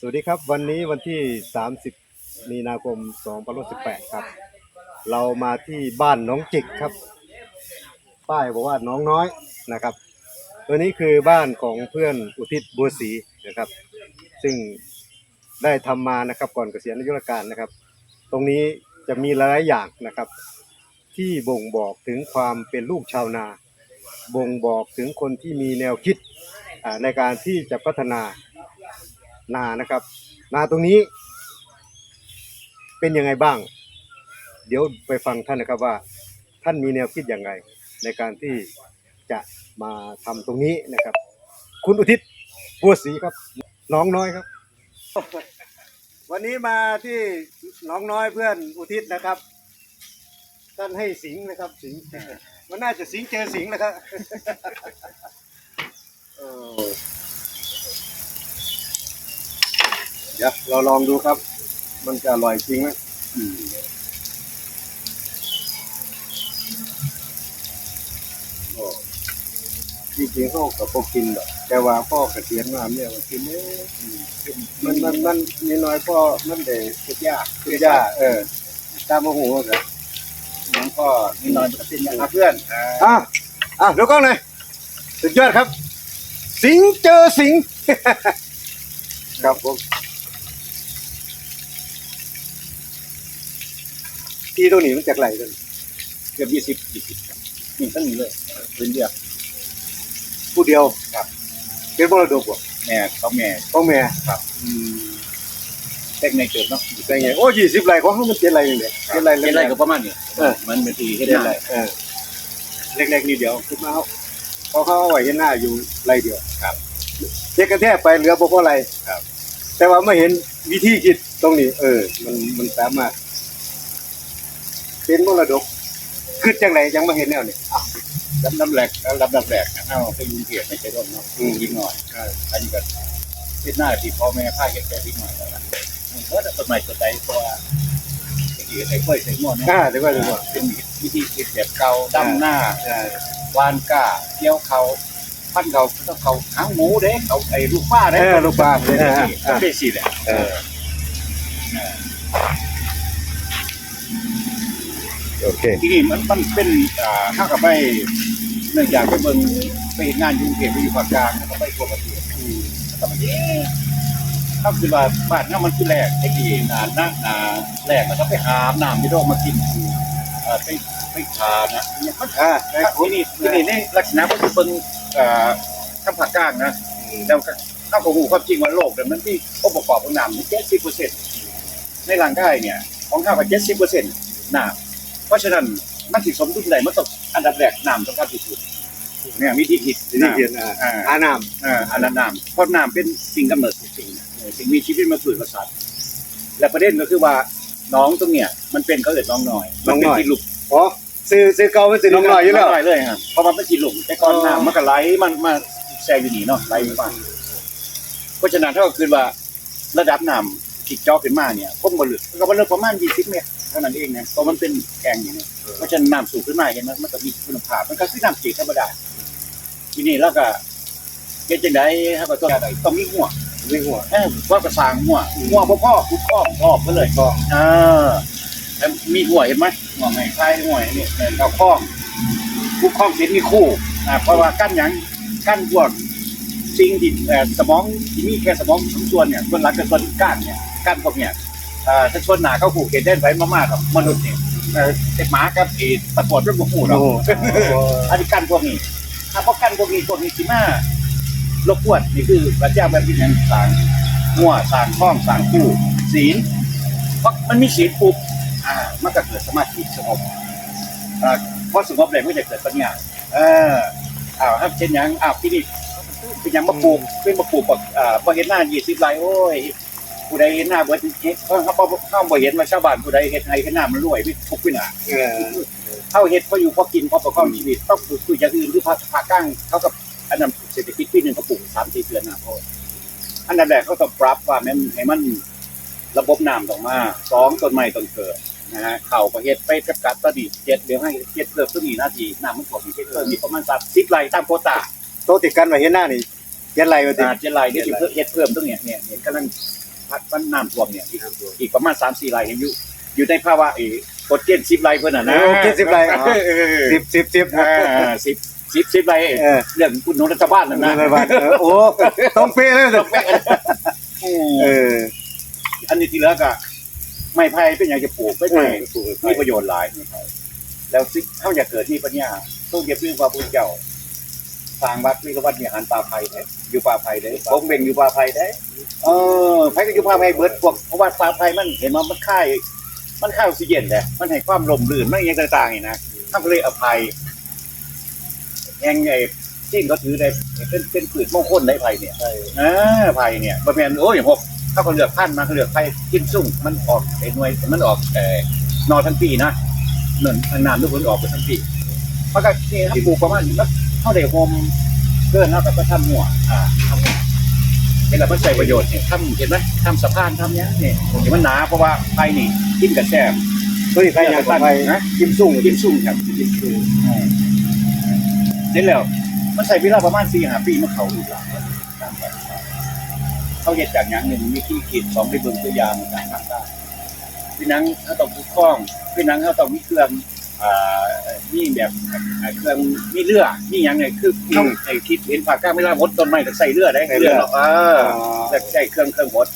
สวัสดีครับวันนี้วันที่ 30 มีนาคม2018 ครับ เรามาที่บ้านน้องจิกครับ ป้ายบอกว่าน้องน้อยนะครับตัวนี้คือบ้านของเพื่อนอุทิศบัวศรีนะครับ ซึ่งได้ทำมานะครับก่อนเกษียณอายุราชการนะครับ ตรงนี้จะมีหลายอย่างนะครับ ที่บ่งบอกถึงความเป็นลูกชาวนา บ่งบอกถึงคนที่มีแนวคิดในการที่จะพัฒนา นานะครับ นาตรงนี้ เป็นยังไงบ้าง เดี๋ยวไปฟังท่านนะครับว่า ท่านมีแนวคิดอย่างไรในการที่จะมาทำตรงนี้นะครับ คุณอุทิศบัวศรีครับ น้องน้อยครับ วันนี้มาที่น้องน้อยเพื่อนอุทิศนะครับ ท่านให้สิงห์นะครับ สิงห์มันน่าจะสิงเจอสิงห์นะครับ เออเดี๋ยวเราลองดูครับ มันจะอร่อยจริงไหมอืมโอ้จริงๆเขากับพวกกินหรอกแต่ว่าพ่อเกษียณมาเนี่ยมันกินเนี่ยมันมันมันมีน้อยพ่อมันได้คิดยากคิดยากเออตามโมโหเหรอน้องก็มีนอนกับเป็นอย่างอะเพื่อนอะอะเดี๋ยวกล้องหน่อยสุดยอดครับ สิงเจอสิงครับผม ที่ตรงนี้มันจากไหนกันเกือบยี่สิบยี่สิบนี่ตั้งนี้เลยเป็นเดียวผู้เดียวครับ เป็นมรดกบ่แม่เขาแม่ของแม่ครับเต็กในเกิดเนาะได้ไงโอ้ยี่สิบไรของเขามันเจ็ดไรนี่แหละเจ็ดไรเฮ็ดไรก็ประมาณนี้เออมันเป็นทีเฮ็ดเจ็ดไรไรเออเล็กๆนี่เดียวขึ้นมาเขาเขาเขาเอาไว้เห็นหน้าอยู่ไรเดียวครับเช็คกันแทบไปเหลือบ่พอไรครับ แต่ว่าไม่เห็นวิธีคิดตรงนี้ เออ มันมันสามารถ เป็นมรดกคือจังไรยังไม่เห็นแนวนี่ลำน้ำแหลกแล้วลำน้ำแหลกนะเอาไปยุงเกียรไม่ใช่ร่มเนาะยิงหน่อยอันนี้ก็เฮ็ดหน้าที่พ่อแม่พาเฮ็ดแค่นิดหน่อยแล้วนะเพราะแต่สมัยสมัยเพราะว่าไอ้ที่ไอ้กล้วยใส่หม้อเนาะอ่าเดี๋ยวก่อนเดี๋ยวก่อนเป็นวิธีคิดแบบเก่าดำหน้าอ่าวานก้าเกี่ยวเขาพันเขาต้องเขาหางหมูเด้เขาไอ้ลูกป้าเด้เออลูกปลาเป็นเออสิเป็นสิแหละ โอเค ที่นี่มันมันเป็นอ่าข้ากับไปเนื่องจากไปเบิ่งไปเห็นงานอยุ่งเขตไปอยู่ภาคกลางแล้วก็ไปทั่วประเทศแล้วก็ไปเอ๊ะเขาคือว่าบ้านนั้นมันคือแรกไอ้ที่นาหน้านาแรกแล้วก็ไปหาน้ำที่โรคมากินเอ่อไปไปทานะเนี่ยมันอ่าที่นี่ที่นี่ในลักษณะมันคือเบิ่งอ่อข้ามภาคกลางนะ แล้วก็เข้ากับหูความจริงว่าโลกเนี่ยมันที่องค์ประกอบของน้ำเจ็ดสิบเปอร์เซ็นต์ในร่างกายเนี่ย ของข้าวกับเจ็ดสิบเปอร์เซ็นต์น้ำ เพราะฉะนั้นมันสิสมดุลใดมันต้องอันดับแรกน้ำต้องการที่สุดเนี่ยวิธีคิดนี่เขียนอ่าอ่าอาน้อ่าอันนั้นน้ำเพราะน้ำเป็นสิ่งกำเนิดทุกสิ่งเออสิ่งมีชีวิตมาฝืนประสาทและประเด็นก็คือว่าน้องตรงเนี้ยมันเป็นเขาเรียกน้องน้อยมัเป็นที่ลุกำอ๋อซื้อซื้อเก่าเป็นซื้อน้องหน่อยอยู่แล้วน้อยเลยครับเพราะมันเป็นที่ลุกแต่ก่อนอ๋อน้ำมันก็ไหลมันมาแซงอยู่นี่เนาะไหลอยู่บ้านเพราะฉะนั้นถ้าก็คือว่าระดับน้ำที่เจาะขึ้นมาเนี่ยพ้นบนลึกก็บนลึกประมาณ20เมตร เท่านั้นเองนะเพราะมันเป็นแกงอย่างนี้เพราะฉะนั้นน้ำสูงขึ้นมาเห็นไหมมันก็มีคุณภาพมันก็คือน้ำจืดธรรมดาทีนี้แล้วก็เฮ็ดจังได๋ครับก็ต้องต้องมีหัววิ่งหัวเออว่ากระสางหัวหัวพ่อพ่อคุกข้อรอบไปเลยก็เออแล้วมีหัวเห็นไหมหัวไงคล้ายหัวนี่เออเราข้องคุกข้องเห็นมีคู่อ่าเพราะว่ากั้นหยังกั้นพวกสิ่งที่เอ่อสมองที่มีแค่สมองสองส่วนเนี่ยส่วนหลักกับส่วนก้านเนี่ยก้านพวกเนี่ยเอ่อถ้าส่วนหนาเขาผูกเกณฑ์ได้ไปมากๆกับมนุษย์เนี่ยเอ่อเด็กหมากับไอ้ตะปวดรถบุกหูโอ้เนาะโห อันนี้ก้านพวกนี้ ถ้าพวกก้านพวกนี้พวกนี้สิมารบกวนนี่คือพระเจ้าแบบที่ยังสร้างหัวสร้างข้องสร้างคู่ศีลเพราะมันมีศีลปุ๊บอ่ามันก็เกิดสมาธิสงบอ่าพอสงบเลยมันจะเกิดปัญญาเอออ้าวครับเช่นหยังอ้าวที่นี่เป็นหยังมาปลูกเป็นมาปลูกแบบอ่าบ่เห็นหน้า20ไร่โอ้ย ผู้ใดเห็นหน้าเบิดเฮ็ดเขาเขาบ่เขาบ่เห็นว่าชาวบ้านผู้ใดเฮ็ดให้เห็นหน้ามันรวยมีทุกข์วินาเออเฮาเฮ็ดพออยู่พอกินพอประกอบชีวิตต้องปลูกพืชอย่างอื่นคือภาคภาคกลางเขากับอันนั้นเศรษฐกิจปีหนึงก็ปลูก3-4เดือนน่ะพออันดับแรกเขาต้องปรับว่ามันให้มันระบบน้ำต้องมาสองต้นไม้ต้องเกิดนะฮะเข้าก็เฮ็ดไปกับกัดตะดิเจ็ดเดี๋ยวให้เฮ็ดเพิ่มตัวนี้นาทีน้ำมันท่วมเฮ็ดเพิ่มมีประมาณ30ไร่ตามโควตาโตะติดกันมาเห็นหน้านี่เย็นไรวะติอ่าเจนไลเนี่ยสิเพิ่มเฮ็ดเพิ่มตรงเนี้ยเนี่ยเนี่ยกำลัง พัดมันน้ำท่วมเนี่ยอีกอีกประมาณ3 4ไร่เห็นอยู่อยู่ในภาวะเออกดเกณฑ์10ไร่เพิ่นน่ะนะเออ10ไร่อ๋อเออสิบสิบสิบอ่า10 10 10ไร่เออเรื่องคุณหนุนรัฐบาลนั่นนะนะโอ้ต้องเป๊ะเลยต้องแม่เอเออออันนี้ที่เหลือก็ไม้ไผ่เป็นอย่างจะปลูกไม่ไผ่ปลูกมีประโยชน์หลายไม้ไผ่แล้วสิเขาอยากเกิดมีปัญญาต้องเก็บเรื่องความพุทธเจ้าทางวัดวิรวัดมีอาหารป่าไผ่เด้ อยู่ป่าไผ่เด้ผมเบ่งอยู่ป่าไผ่เด้เออไผ่ก็อยู่ป่าไผ่เบิดพวกเพราะว่าป่าไผ่มันเห็นว่ามันค่ายมันค่ายออกซิเจนแหละมันให้ความลมลื่นมันอหย่างต่างๆนี่นะท่านก็เลยอภัยแห่งไอ้ที่เขาถือได้เป็นเป็นผืนมงคลได้ไผ่เนี่ยใช่อ่าไผ่เนี่ยบะแมนโอ้ยอย่างพวกถ้าเขาเลือกพันธุ์มาเขาเลือกไผ่กินซุ่มมันออกไอ้หน่วยมันออกเอ่อนอทั้งปีนะเหมือนทางน้ำทุกคนออกไปทั้งปีมันก็นี่ครับปลูกประมาณนี้แล้วเท่าเดียวโฮม เพื่อนเขาก็ทำหัวอ่าทำหัวเห็นแล้วมันใช้ประโยชน์เนี่ยทำเห็นไหมทำสะพานทำเนี้ยเนี่ยเห็นมันหนาเพราะว่าไผ่นี่กินกับแซ่บเฮ้ยใครอยากไปนะกิมซุ่งกินซุ่มครับกินซุ่มเสร็จแล้วมันใช้เวลาประมาณสี่ห้าปีมันเขาอีกหลังเขาเหตุจากอย่างหนึ่งมีที่ขีดสองไปเบิ่งตัวอย่างต่างทางได้พี่นังเขาต้องผูกข้องพี่นังเขาต้องมีเครื่องอ่า นี่แบบอ่าเครื่องมีเรือนี่อย่างไงคือเขาไอ้คิดเห็นผากล้าไม่ล่ามดต้นไม้ก็ใส่เรือได้เรือเนาะเออแล้วใช้เครื่องเครื่องหด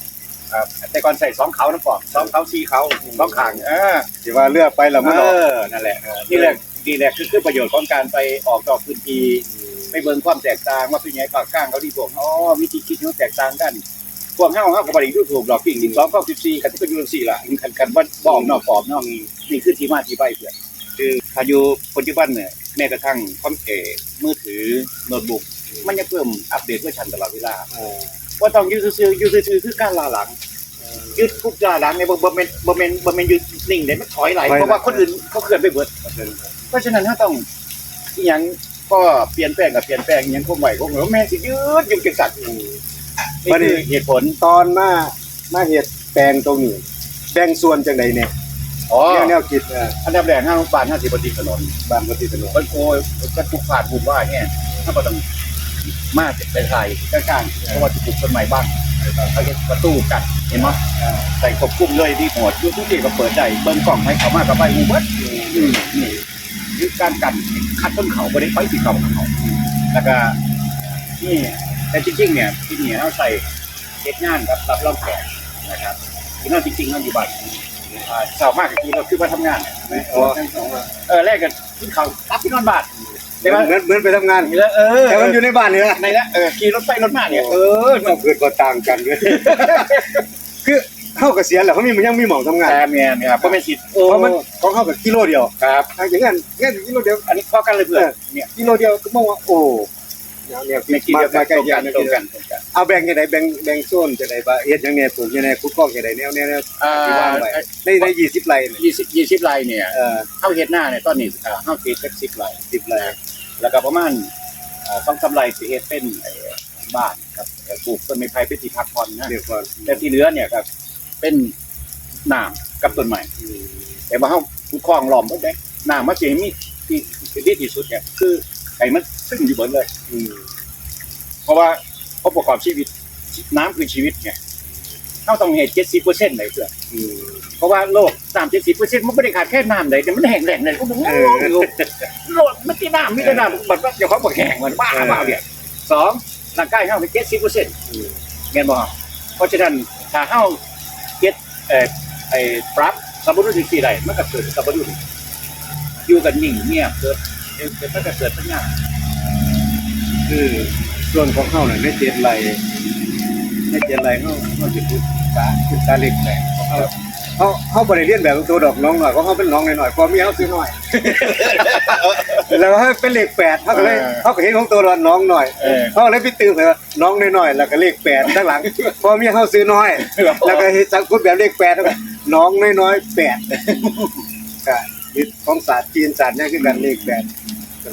ครับแต่ก่อนใส่สองเขาน้ำปอกสองเขาสี่เขาสองขางเออที่ว่าเลือกไปแล้วมันเอออกอนั่นแหละนี่แหละดีแหละคือคือประโยชน์ของการไปออกดอกพื้นที่ไปเบิ่งความแตกต่างว่าเป็นไงภาคกลางเขาดีพวกอ๋อวิธีคิดเขาแตกต่างกันพวกเฮาเฮาก็บ่ได้ดูถูกดอกกิ่ง1 2 9 14กันก็อยู่จังซี่ล่ะคันคันว่าบ่ออกนอกกรอบเนาะนี่คือที่มาที่ไปเพื่อน คือถ้าอยู่ปัจจุบันเนี่ยแม้กระทั่งคอมเอมือถือโน้ตบุ๊กมันยังเพิ่มอัปเดตเวอร์ชันตลอดเวลาเออว่าต้องอยู่ซื่อๆอยู่ซื่อๆคือการลาหลังยึดคุกจาหลังในบ่บ่แม่นบ่แม่นบ่แม่นอยู่นิ่งเด้มันถอยไหลเพราะว่าคนอื่นเขาเคลื่อนไปเบิดเพราะฉะนั้นถ้าต้องอหยังก็เปลี่ยนแปลงกับเปลี่ยนแปลงอหยังคงไหวคงเหลือแม่สิยืดอยู่จังสัตว์นี่คือเหตุผลตอนมามาเห็ดแปลงตรงนี้แบ่งส่วนจังใดเนี่ย อ๋อแนวแนวคิดเอออันดับแรกห้าบ้านห้าสิบปฏิถนนบ้านปฏิถนนมันโกยกันทุกผ่านบุญว่าเนี่ยถ้าบ่ต้องมาไปถ่ายกลางๆเพราะว่าจะปลูกต้นไม้บ้างเขาจะประตูกันเห็นมั้ยใส่ควบคุมเลยที่หมดยูทุกที่ก็เปิดได้เบิ่งกล้องให้เขามากับไปหมู่เบิดอืมนี่คือการกันคัดต้นเขาบ่ได้ไปที่เขาเขาแล้วก็นี่แต่จริงๆเนี่ยที่นี่เราใส่เฮ็ดงานกับรับรองแขกนะครับที่นั่นจริงๆเราอยู่บ้าน อ่าเช้ามากคือเราคือมาทำงานนะอ๋อเออแรกกันขึ้นเขารับที่นอนบ้านได้ไหมเหมือนเหมือนไปทำงานนี่แล้วเออแต่มันอยู่ในบ้านเนี่ยในละเออขี่รถไฟรถมาเนี่ยเออเราเกิดก็ต่างกันเลยคือเข้ากับเสียแล้วเขามีมันยังมีหมองทำงานแต่เนี่ยเนี่ยเพราะเป็นสิทธิ์เพราะมันของเข้ากับกิโลเดียวครับทางอย่างนั้นแค่กิโลเดียวอันนี้เข้ากันเลยเพื่อนเนี่ยกิโลเดียวก็มองว่าโอ้แนวแนวคิในดกินมาเดียวกัมานใกล้ตรงเคียกังนกันตรงกันตรงกัน เอาแบ่งยังไงแบ่งแบ่งโซนจะได้บ่าเฮ็ดยังไงปลูกยังไงขุดกล้องยังไงแนวแนวแนวอ่า ที่วางไว้ในใน20ไร่เนี่ยยี่สิบยี่สิบไร่เนี่ยเอ่อเข้าเฮ็ดหน้าเนี่ยตอนนี้อ่าเข้าเฮ็ดสักสิบไร่10ไร่แล้วก็ประมาณเอ่อต้องกำไรสิเฮ็ดเป็นไอ้บ้านกับเอ่อปลูกต้นไม้ไผ่เป็นที่พักผ่อนนะ เดี๋ยวก่อนแต่ที่เหลือเนี่ยก็เป็นน้ำกับต้นไม้แต่ว่าเฮาผู้ครองล้อมหมดเด้น้ำมันสิมีที่ที่ดีที่สุดเนี่ยคือไอ้มันซึ่งอยู่เบิดเลย อืมเพราะว่า เขาประกอบชีวิตน้ำคือชีวิตไงเฮาต้องเฮ็ด70%เลยเพื่อนเพราะว่าโลก3 70%มันบ่ได้ขาดแค่น้ำเลยแต่มันแห้งแหลงเลยก็บ่งงอยู่โลดมันที่น้ำมีแต่น้ำบัดว่าเดี๋ยวเขาบอกแข่งเหมือนบ้าบ้าเนี่ยสองร่างกายเขาเป็นเจ็ดสิบเปอร์เซ็นต์เงี้ยบ่ครับเพราะฉะนั้นถ้าเขาเก็ตเอ่อไอ้ปรับสมดุลที่สี่ได้มันก็เกิดสมดุลอยู่กันนิ่งเงียบเกิดเกิดมันก็เกิดปัญญาคือ ส่วนของเขาเนี่ยในเจ็ดไร่ในเจ็ดไร่เขาเขาจะพูดกาคือการเล็กแปลงของเขาเขาเขาบริเรียนแบบตัวดอกน้องหน่อยเพราะเขาเป็นน้องหน่อยๆพอมีเขาซื้อหน่อย แล้วเขาเป็นเลขแปดเขาก็เลยเขาก็เห็นของตัวดอกน้องหน่อยเออ เขาเลยไปตื่นเลยว่าน้องน้อยๆแล้วก็เลขแปดด้านหลังพอมีเขาซื้อน้อย แล้วก็เห็นสังคุดแบบเลขแปดแล้วก็น้องน้อยๆแปดก็มีของศาสตร์จีนศาสตร์เนี่ยคือกันเลขแปด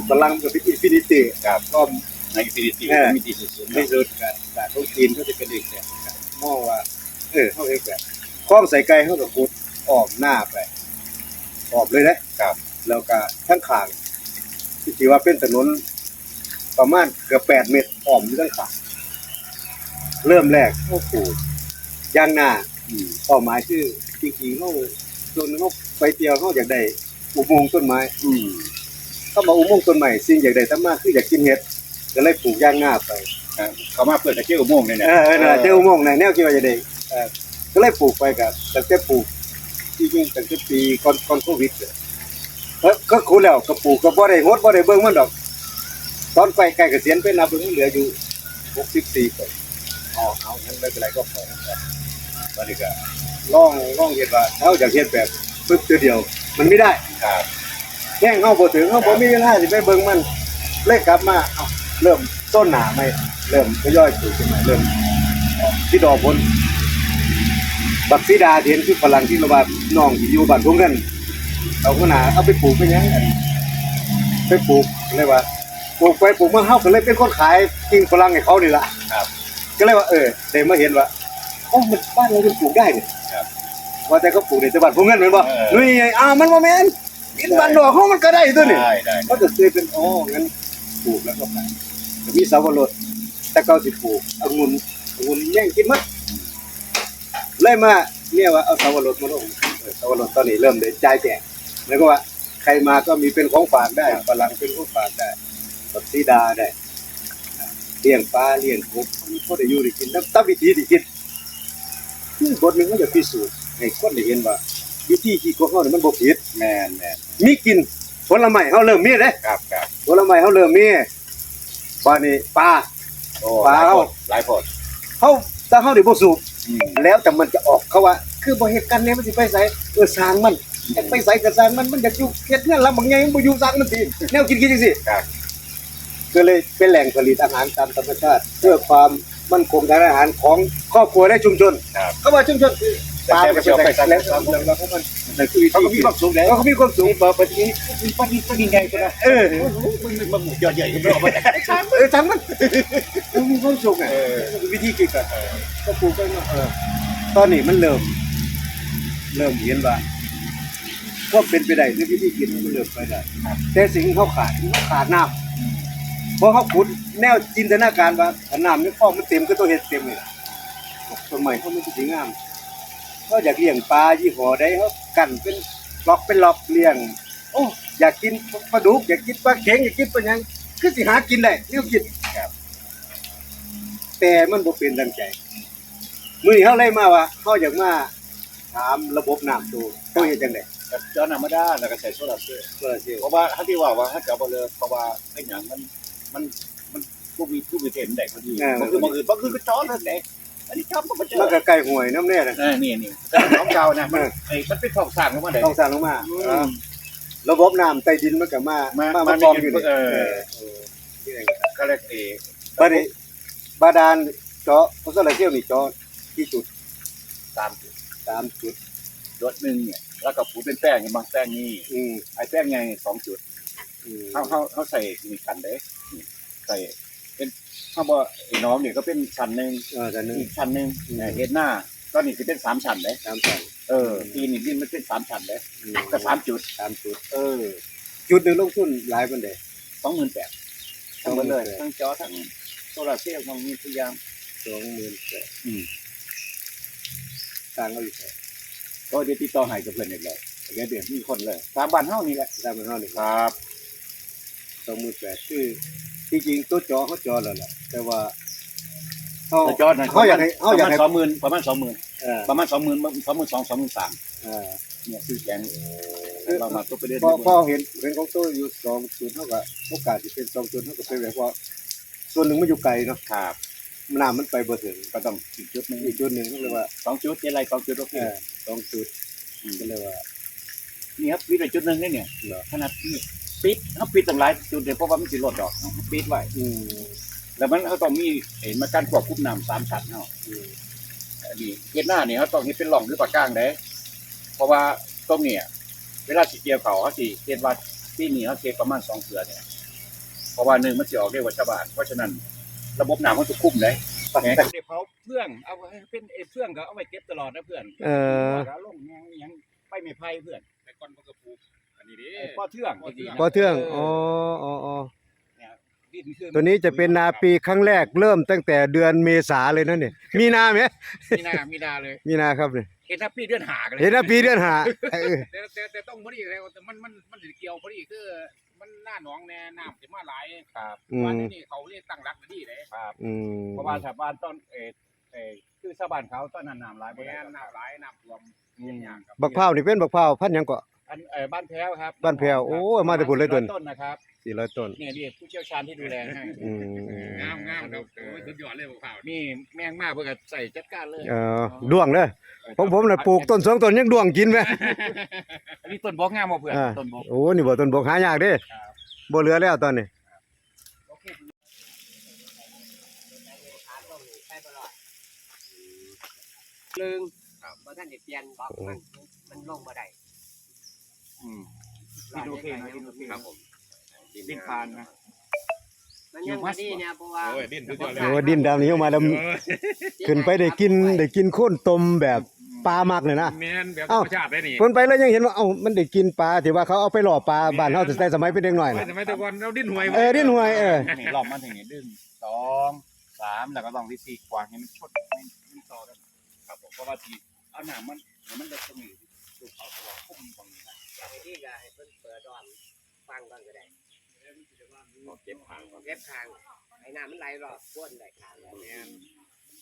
พลังกับอินฟินิตี้ครับก็ ในอินฟินิตี้มีที่สุดที่สุดกันศาสตร์ของจีนก็จะเป็นเลขแปดครับมองว่า เออเขาเลขแปดคล้องใส่ไก่เขาก็คุดออกหน้าไป ออกเลยนะครับ แล้วก็ทั้งขางที่ว่าเป็นถนนประมาณเกือบแปดเมตรอ้อมอยู่ทั้งขางเริ่มแรกโอ้โหย่างหน้าอืมเป้าหมายคือจริงๆเขาส่วนหนึงเขาไปเที่ยวเขาอยากได้อุโมงค์ต้นไม้ อืมเข้ามาอุโมงค์ต้นไม้สิ่งอยากได้ทั้งมากคืออยากกินเห็ด ก็เลยปลูกย่างหน้าไปอ่าเขามาเปิดตะเกียบอุโมงค์เนี่ยเออเออน่ะเจ้าอุโมงค์น่ะแนวคิดว่าจะได้เออก็เลยปลูกไปกับตั้งแต่ปลูกจริงๆตั้งแต่ปีก่อนก่อนโควิดเนี่ยเออก็คูแล้วก็ปลูกก็บ่ได้งดบ่ได้เบิ่งมันดอก ตอนไปใกล้เกษียณไปนับเบิ่งมันเหลืออยู่64ปีอ๋อเอางั้นไม่เป็นไรก็พอนะครับตอนนี้ก็ลองลองเฮ็ดว่าเฮาอยากเฮ็ดแบบปึ๊บตัวเดียว มันไม่ได้ ครับ แย่งเฮาบ่ถึงเฮาบ่มีเวลาสิไปเบิ่งมันเลยกลับมาเอ้า เริ่มต้นหนาใหม่เริ่มทยอยปลูกขึ้นมาเริ่มออกที่ดอกผลบักสีดาที่เห็นคือฝรั่งที่ระบาดน้องที่อยู่บ้านผมกันเอาก็หนาเอาไปปลูกไปหยังกันไปปลูกเลยว่าปลูกไปปลูกมาเฮาก็เลยเป็นคนขายกิ่งฝรั่งให้เขานี่ล่ะครับ ก็เลยว่าเออได้มาเห็นว่าโอ้มันบ้านเรามันปลูกได้นี่ครับว่าแต่เขาปลูกในจังหวัดผมเงินแม่นบ่เออนุ่ยไงอ้าวมันบ่แม่นกินบ้านนอกเฮามันก็ได้ตัวนี่ได้ได้ก็จะเคยเป็นอ๋องั้นปลูกแล้วก็ขายก็ มีสาวรสแต่เก่าสิปลูกองุ่นองุ่นแย่งกินหมดเลยมาเนี่ยว่าเอาสาวรสมาลงเออสาวรสตอนนี้เริ่มได้จ่ายแจกแล้วก็ว่าใครมาก็มีเป็นของฝากได้ฝรั่งเป็นของฝากได้บักซีดาได้เลี้ยงปลาเลี้ยงกบมันก็ได้อยู่ได้กินตามตามวิธีที่คิดคือบทหนึงมันจะพิสูจน์ให้คนได้เห็นว่าวิธีคิดของเขาเนี่ยมันบ่ผิดแม่นแม่นมีกินผลไม้เขาเริ่มมีเด้ครับครับผลไม้เขาเริ่มมี ปลานี่ปลา โอ้ปลาหลายเอาคนหลายคนเขาถ้าเขาได้บ่สูบอืม แล้วแต่มันจะออกเขาว่า คือบ่เฮ็ดกันเนี่ยมันสิไปไสเออสร้างมันอยากไปไสก็สร้างมันมันอยากอยู่เฮ็ดเงินลำบางใหญ่มันบ่อยู่สร้างมันสิแนวคิดคิดจังซี่ครับ ก็เลยเป็นแหล่งผลิตอาหารตามธรรมชาติ เพื่อความมั่นคงทางอาหารของครอบครัวและชุมชนครับ เขาว่าชุมชนคือ ปลาแต่แต่ไม่ใช่ไปสร้างแล้วแล้วแล้วมันเขาธีก็มีความสุขเลยเขาก็มีความสุขเปิดปฏิปฏิปฏิไงก็ได้เออมันมันหมูยอดใหญ่ก็ไม่ออกมาจากเออทั้งมันมันมีความสุขอะวิธีคิดกันก็ปลูกไปมาเออตอนนี้มันเริ่ม เริ่มเห็นว่าก็เป็นไปได้ในวิธีคิดมันเริ่มไปได้แต่สิ่งที่เขาขาดเขาขาดน้ำเพราะเขาขุดแนวจินตนาการว่าน้ำในคลองมันเต็มก็ต้องเห็ดเต็มเลยสมัยเขาไม่สิงาม เขาอยากเลี้ยงปลายี่ห้อใดเขากันเป็นล็อกเป็นล็อกเลี้ยง โอ้อยากกินปลาดุกอยากกินปลาเข็งอยากกินปลาหยังคือสิหากินได้แนวคิดแต่มันบ่เป็นดังใจมื้อนี้เฮาเลยมาว่าเฮาอยากมาถามระบบน้ำดูเฮาเฮ็ดจังได๋จอธรรมดาแล้วก็ใส่โซลาร์เซลล์เพื่อสิเพราะว่าถ้าที่ว่าว่าถ้าเกิดบ่เลยเพราะว่าไอ้หยังมันมันมันผู้มีผู้มีเทนได้พอดีมันคือบางอื่นบางอื่นก็จอเลยแหละ อันนี้จอมันก็เจมันอก็ใกล้ห้วยน้ำแน่น่ะเออนี่นี่ของเก่านะมันไอ้มันเป็นของสร้างขึ้นมาได้ต้องสร้างลงมาอือ่ามระบบน้ำใต้ดินมันก็มามามามามากองอยู่นี่เออเออเออที่ไหนก็ได้ก็เลยเอบัดนี้บาดาลเจาะโซลาร์เซลล์นี่เจาะที่จุดตามจุดสามจุดรถหนึ่งเนี่ยแล้วก็ผูเป็นแป้งอย่างบางแป้งนี่อืมไอ้แป้งไงสองจุดอืมเขาเขาเขาใส่มีชั้นเด้นี่ใส่ เป็นเขาบอกไอ้น้องเนี่ยก็เป็นชั้นหนึ่งเออแต่นึงอีกชั้นหนึ่งอืม เนี่ยเห็นหน้าตอนนี้จะเป็นสามชั้นเด้สามชั้นเออปีนี้ดินมันเป็นสามชั้นเด้อืมก็สามจุด สามจุด เออจุดหนึงลงทุนหลายปานใดสองหมื่นแปดทั้งหมดเลย28,000 ทั้งจอทั้งโซลาร์เซลล์ทั้งมีทุกอย่าง28,000อืมสร้างเอาอยู่แท้ก็เดี๋ยวติดต่อให้กับเพื่อนอีกเลยเดี๋ยวเดี๋ยวมีคนเลยตามบ้านเฮานี่แหละสร้างเป็นเฮานี่ครับสองหมื่นแปดคือ จริงๆตัวจอเขาจอแล้วแหละแต่ว่าเขาแต่จอนั่นเขาอยากให้เขาอยากให้สองหมื่นประมาณสองหมื่นเออประมาณสองหมื่นสองหมื่นสองสองหมื่นสามเออเนี่ยซื้อแกงเรามาตัวไปเรื่อยพอพอเห็นเห็นของตัวอยู่สองศูนย์เท่ากับโอกาสที่เป็นสองศูนย์เท่ากับเป็นแบบว่าส่วนหนึ่งมันอยู่ไกลเนาะครับน้ำมันไปบ่ถึงก็ต้องอีกจุดหนึงอีกจุดหนึ่งก็เลยว่าสองจุดยังไงสองจุดโอเคเออสองจุดก็เลยว่านี่ครับวิดจุดหนึ่งนี่เนี่ยเหรอขนาดที่ ปิดเขาปิดตั้งหลายจุดเลยเพราะว่ามันสิลดดอกปิดไว้อืมแล้วมันเขาต้องมีเห็นมาการควบคุมน้ำสามชั้นเนาะอืมอันนี้เฮ็ดหน้าเนี่ยเขาต้องเฮ็ดเป็นหล่องหรือปากกลางเด้เพราะว่าตรงเนี่ยเวลาสิเกี่ยวเขาเขาสิเฮ็ดว่าที่นี่เขาเก็บประมาณสองเสือเนี่ยเพราะว่าหนึ่งมันสิออกเรียกว่าชาวบ้านเพราะฉะนั้นระบบน้ำมันจะคุมเลยแหมเดี๋ยวเขาเพื่องเอาไว้เป็นเอเพื่องก็เอาไว้เก็บตลอดนะเพื่อนเออแล้วลงยังยังไปไม่ไพ่เพื่อนแต่ก่อนมันก็ปลูกอั นนี้ดิพอเทืองพอเทื่องอ๋ออ๋ออ๋อพดินคือตัวนี้จะเป็นนาปีครั้งแรกเริ่มตั้งแต่เดือนเมษาเลยนะเนี่ย มีนาไหมมีนามีนาเลยมีนาครับเนี่ยเห็นถ้าปีเดือนหากันเลยเห็นนะปีเดือนหาเออแต่แต่แต่ต้องพอดีเลยแต่มันมันมันสิเกี่ยวพอดีคือ มันหน้าหนองแน่น้ำจะมาหลายครับอืมวันนี้นี่เขาเรียกตั้งรักดีเลยครับอืมเพราะว่าชาวบ้านต้นเออเออคือชาวบ้านเขาต้นนั้นน้ำหลายบ่ได้น้ำหลายน้ำท่วมอย่างครับบักพร้าวนี่เป็นบักพร้าวพันธุ์หยังก็ อันเออบ้านแพ้วครับบ้านแพ้วโอ้ยมาแต่พุ่นเลยต้นต้นนะครับสี่ร้อยต้น เนี่ยเรียกผู้เชี่ยวชาญที่ดูแลให้อืมงามงามครับโอ้ยสุดยอดเลยบักพร้าวนี่แม่งมากเพื่อใส่จัดการเลยเออด้วงเด้อผมผมน่ะปลูกต้นสองต้นยังด้วงกินไหม อันนี้ต้นบอกงามบ่เพื่อนอ่า ต้นบอกโอ้นี่บ่ต้นบกหายากเด้ครับ บ่เหลือแล้วตอนนี้โอเคลึงบ่ท่านได้เปลี่ยนบล็อกมันมันลงบ่ได้ อืมดินโอเคนะดินโอเคครับผมดินพานนะมันยังบ่ดีเนี่ยเพราะว่าโอ้ยดินสุดยอดเลยโอ้ดินดำนี่เอามาดำขึ้นไปได้กินได้กินโคนตมแบบปลามากเลยนะแม่นแบบธรเอ้ารมชาติได้นี่เพิ่นไปแล้วยังเห็นว่าเอ้ามันได้กินปลาที่ว่าเขาเอาไปหล่อปลาบ้านเฮาแต่สมัยเป็นเด็กน้อยน่ะสมัยแต่ก่อนเราดิ้นหวยเออดิ้นหวยเออนี่ลองมาถึงนี่ดึงสองสามแล้วก็ลองที่สี่กวางให้มันชดไม่ไม่ต่อกันครับผมเพราะว่าที่เอาหนามมันมันเล็กตรงนี้ดูเขาตัวพุ่มตรงนี้นะ อย่างนี้ก็ให้เพิ่นเปิดดอนฟังก่อนก็ได้เก็บผางเก็บทางไอ้น้ำมันไหลรอบก้นได้ทางแล้วเนี่ย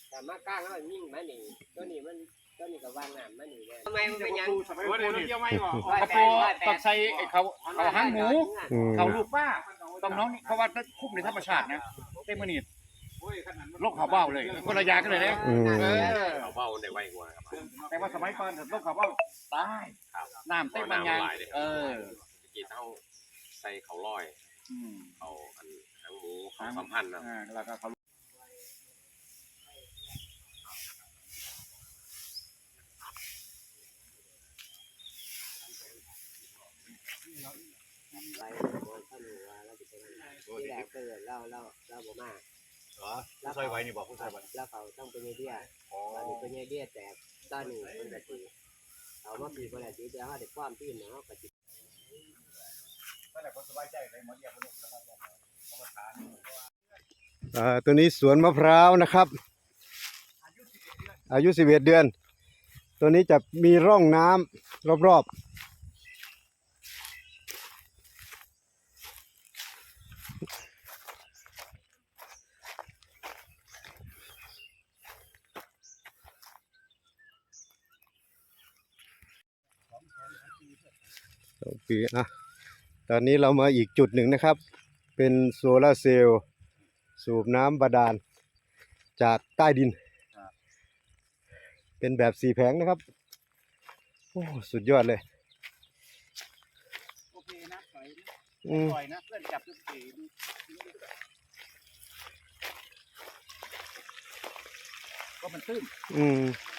แต่มากลางแล้วยิ่งมานี่ตัวนี้มันตัวนี้ก็วางน้ำมานี่เลยทำไมมันเป็นหยังสมัยก่อนนี่เดียวไม่บอกร้อยกระแปโปดร้อยแปดต้องใส่ไอ้เขาเขาหางหมู อืมเขาลูกป้าต้องน้องนี่เพราะว่าคุ้มในธรรมชาตินะเต็มมือนี่ โรคเขาเบ้าเลยคนละยากันเลยนะอืม เออเขาเบ้าในไว้กว่าครับ แต่ว่าสมัยก่อนโรคเขาเบ้าตายน้ำเต็มมันยังเออตะกี้เท่าใส่เขาลอยอืมเขาอันหางหมูเขาสัมพันธ์นะ อ่าแล้วก็เขาไปบอกท่านว่าเราจะไปที่แรกเกิดเราเราเราบ่มา เหรอผู้ชายไว้นี่บอกผู้ชายไว้แล้วเขาต้องเป็นเดียตอนนี้เป็นเดียแต่ตอนนี้เป็นกะทิเขามาปีบ่ได้ทีเดียวเฮาได้ความที่เนาะกะทิตั้งแต่คนสบายใจเลยหมดเดียวคนสบายใจเขามาทานอ่าตัวนี้สวนมะพร้าวนะครับ อายุ11เดือน ตัวนี้จะมีร่องน้ำรอบๆ โอเคอะตอนนี้เรามาอีกจุดหนึ่งนะครับ เป็นโซลาร์เซลล์สูบน้ำบาดาล จากใต้ดิน เป็นแบบสี่แผงนะครับ โอ้สุดยอดเลย โอเคนะปล่อยนะอืมปล่อยนะเพื่อนจับทุกทีก็มันตื้นอืมขนาดป้ายังมันก็เปลี่ยนนะอืม